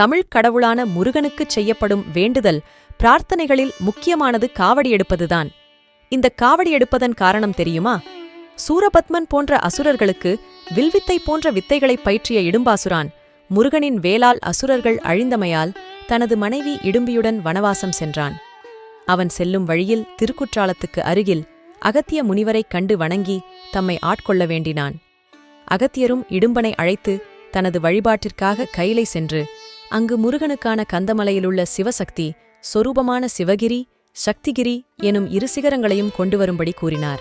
தமிழ்க் கடவுளான முருகனுக்குச் செய்யப்படும் வேண்டுதல் பிரார்த்தனைகளில் முக்கியமானது காவடி எடுப்பதுதான் இந்த காவடி எடுப்பதன் காரணம் தெரியுமா? சூரபத்மன் போன்ற அசுரர்களுக்கு வில்வித்தை போன்ற வித்தைகளைப் பயிற்றிய இடும்பாசுரான் முருகனின் வேலால் அசுரர்கள் அழிந்தமையால் தனது மனைவி இடும்பியுடன் வனவாசம் சென்றான். அவன் செல்லும் வழியில் திருக்குற்றாலத்துக்கு அருகில் அகத்திய முனிவரைக் கண்டு வணங்கி தம்மை ஆட்கொள்ள வேண்டினான். அகத்தியரும் இடும்பனை அழைத்து தனது வழிபாட்டிற்காக கைலை சென்று அங்கு முருகனுக்கான கந்தமலையிலுள்ள சிவசக்தி சொரூபமான சிவகிரி சக்திகிரி எனும் இரு சிகரங்களையும் கொண்டு வரும்படி கூறினார்.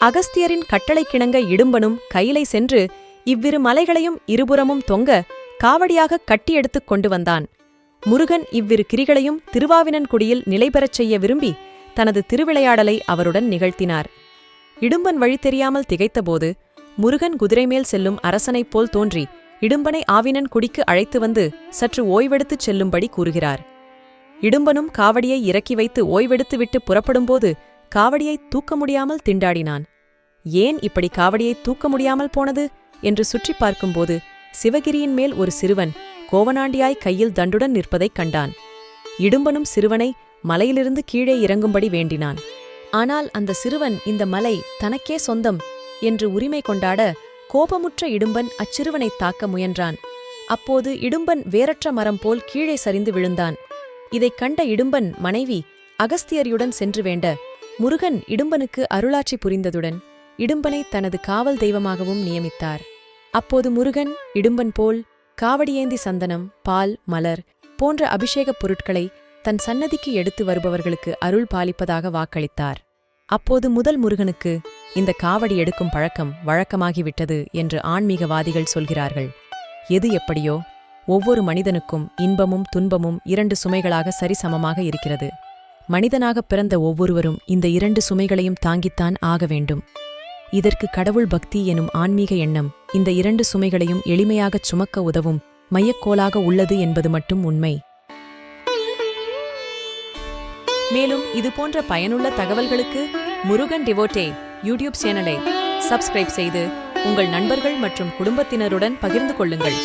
அகஸ்தியரின் கட்டளைக்கிணங்க இடும்பனும் கையிலை சென்று இவ்விரு மலைகளையும் இருபுறமும் தொங்க காவடியாக கட்டியெடுத்துக் கொண்டு வந்தான். முருகன் இவ்விரு கிரிகளையும் திருவாவினன்குடியில் நிலைபெறச் செய்ய விரும்பி தனது திருவிளையாடலை அவருடன் நிகழ்த்தினார். இடும்பன் வழி தெரியாமல் திகைத்தபோது முருகன் குதிரைமேல் செல்லும் அரசனைப் போல் தோன்றி இடும்பனை ஆவினன் குடிக்கு அழைத்து வந்து சற்று ஓய்வெடுத்துச் செல்லும்படி கூறுகிறார். இடும்பனும் காவடியை இறக்கி வைத்து ஓய்வெடுத்துவிட்டு புறப்படும்போது காவடியை தூக்க முடியாமல் திண்டாடினான். ஏன் இப்படி காவடியை தூக்க முடியாமல் போனது? என்று சுற்றிப் பார்க்கும்போது சிவகிரியின் மேல் ஒரு சிறுவன் கோவனாண்டியாய் கையில் தண்டுடன் நிற்பதைக் கண்டான். இடும்பனும் சிறுவனை மலையிலிருந்து கீழே இறங்கும்படி வேண்டினான். ஆனால் அந்த சிறுவன் இந்த மலை தனக்கே சொந்தம் என்று உரிமை கொண்டாட கோபமுற்ற இடும்பன் அச்சிறுவனைத் தாக்க முயன்றான். அப்போது இடும்பன் வேரற்ற மரம் போல் கீழே சரிந்து விழுந்தான். இதைக் கண்ட இடும்பன் மனைவி அகஸ்தியரியுடன் சென்று வேண்ட முருகன் இடும்பனுக்கு அருளாட்சி புரிந்ததுடன் இடும்பனை தனது காவல் தெய்வமாகவும் நியமித்தார். அப்போது முருகன் இடும்பன் போல் காவடியேந்தி சந்தனம் பால் மலர் போன்ற அபிஷேகப் பொருட்களை தன் சன்னதிக்கு எடுத்து வருபவர்களுக்கு அருள் பாலிப்பதாக வாக்களித்தார். அப்போது முதல் முருகனுக்கு இந்த காவடி எடுக்கும் பழக்கம் வழக்கமாகிவிட்டது என்று ஆன்மீகவாதிகள் சொல்கிறார்கள். எது எப்படியோ ஒவ்வொரு மனிதனுக்கும் இன்பமும் துன்பமும் இரண்டு சுமைகளாக சரிசமமாக இருக்கிறது. மனிதனாகப் பிறந்த ஒவ்வொருவரும் இந்த இரண்டு சுமைகளையும் தாங்கித்தான் ஆக வேண்டும். இதற்கு கடவுள் பக்தி எனும் ஆன்மீக எண்ணம் இந்த இரண்டு சுமைகளையும் எளிமையாகச் சுமக்க உதவும் மையக்கோலாக உள்ளது என்பது மட்டும் உண்மை. மேலும் இதுபோன்ற பயனுள்ள தகவல்களுக்கு முருகன் டிவோட்டே. யூடியூப் சேனலை சப்ஸ்கிரைப் செய்து உங்கள் நண்பர்கள் மற்றும் குடும்பத்தினருடன் பகிர்ந்து கொள்ளுங்கள்.